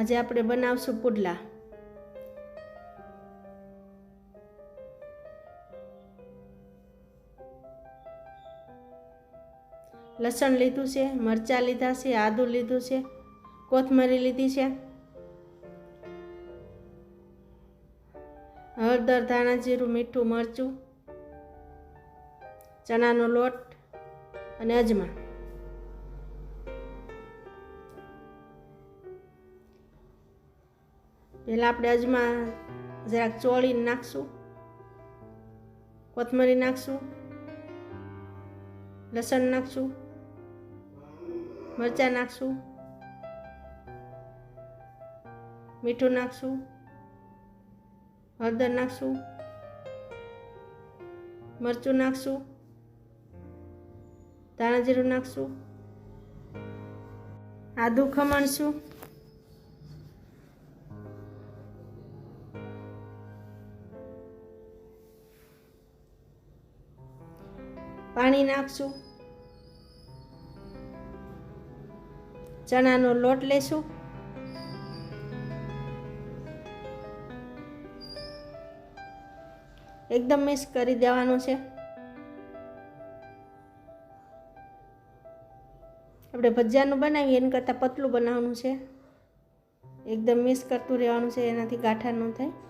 આજે આપણે બનાવશું પુડલા. લસણ લીધું છે, મરચાં લીધા છે, આદું લીધું છે, કોથમરી લીધી છે. હળદર, ધાણા જીરું, મીઠું, મરચું, ચણાનો લોટ અને અજમા. પહેલાં આપણે અજમાં જરાક ચોળીને નાખશું. કોથમરી નાખશું. લસણ નાખશું. મરચાં નાખશું. મીઠું નાખશું. હળદર નાખશું. મરચું નાખશું. ધાણા જીરું નાખશું. આદું ખમણશું. પાણી નાખશું. ચણાનો લોટ લેશું. એકદમ મિક્સ કરી દેવાનું છે. આપણે ભજીયાનું બનાવીએ, એના કરતાં પતલું બનાવવાનું છે. એકદમ મિક્સ કરતું રહેવાનું છે, એનાથી ગાંઠા ન થાય.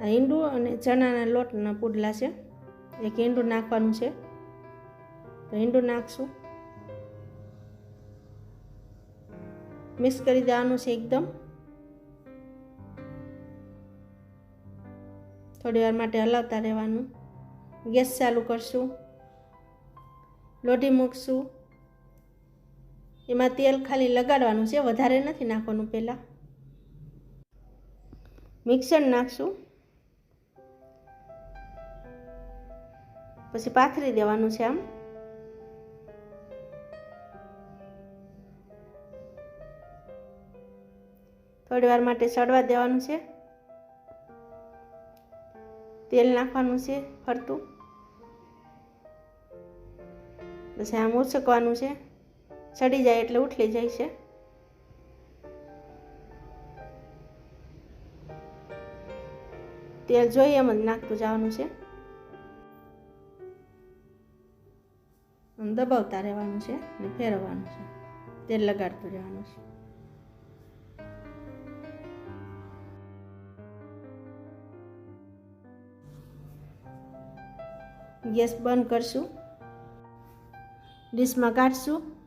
આ અને ચણાના લોટના પુડલા છે. એક ઈંડું નાખવાનું છે. તો ઈંડું નાખશું. મિક્સ કરી દેવાનું છે એકદમ. થોડી વાર માટે હલાવતા રહેવાનું. ગેસ ચાલુ કરશું. લોઢી મૂકશું. એમાં તેલ ખાલી લગાડવાનું છે. વધારે નથી નાખવાનું પહેલાં. મિક્સર નાખશું. પછી પાથરી દેવાનું છે આમ થોડી વાર માટે સડવા દેવાનું છે તેલ નાખવાનું છે ફરતું પછી આમ ઉચકવાનું છે સડી જાય એટલે ઉઠલી જાય છે તેલ જોઈએ એમ જ નાખતું જવાનું છે દબાવતા રહેવાનું છે અને ફેરવવાનું છે. તેલ લગાડતું રહેવાનું છે. ગેસ બંધ કરશું. ડીશમાં કાઢશું.